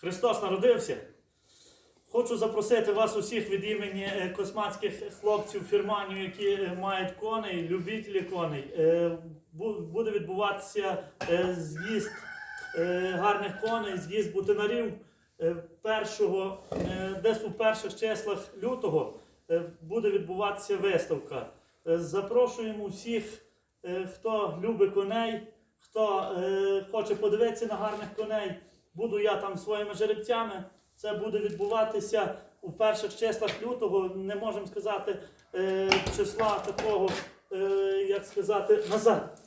Христос народився. Хочу запросити вас усіх від імені е, космацьких хлопців фірманів, які е, мають коней, любителі коней. Е, Буде відбуватися з'їзд гарних коней, з'їзд бутинарів. Першого, десь у перших числах лютого буде відбуватися виставка. Запрошуємо всіх, хто любить коней, хто хоче подивитися на гарних коней. Буду я там своїми жеребцями. Це буде відбуватися у перших числах лютого. Не можемо сказати е, числа такого, е, як сказати, назад.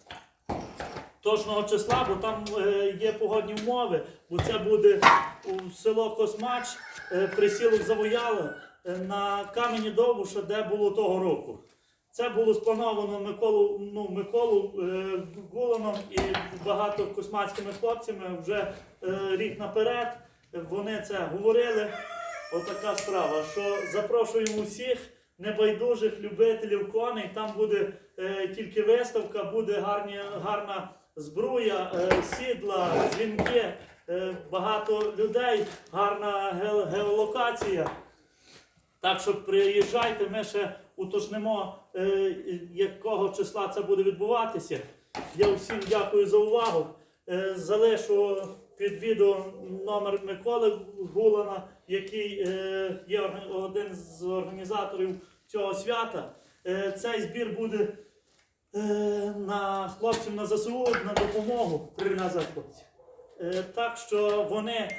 Точного числа, бо там е, є погодні умови, бо це буде у село Космач, е, присілок Завояло е, на камені Довбуша, де було того року. Це було сплановано Миколу, ну, Миколу е, Гуланом і багато космацькими хлопцями вже е, рік наперед. Вони це говорили. Отака справа, що запрошуємо всіх небайдужих любителів коней. Там буде е, тільки виставка, буде гарні, гарна збруя, е, сідла, дзвінки, е, багато людей, гарна ге- геолокація. Так що приїжджайте, ми ще уточнимо, е, якого числа це буде відбуватися. Я всім дякую за увагу. Е, залишу під відео номер Миколи Гулана, який е, є один з організаторів цього свята. Е, цей збір буде е, на хлопців на ЗСУ на допомогу при назад хлопці. Е, так що вони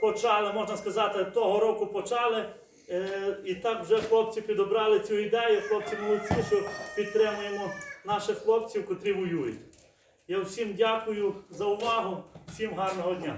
почали, можна сказати, того року почали. Е, і так вже хлопці підобрали цю ідею. Хлопці молодці, що підтримуємо наших хлопців, котрі воюють. Я всім дякую за увагу, всім гарного дня.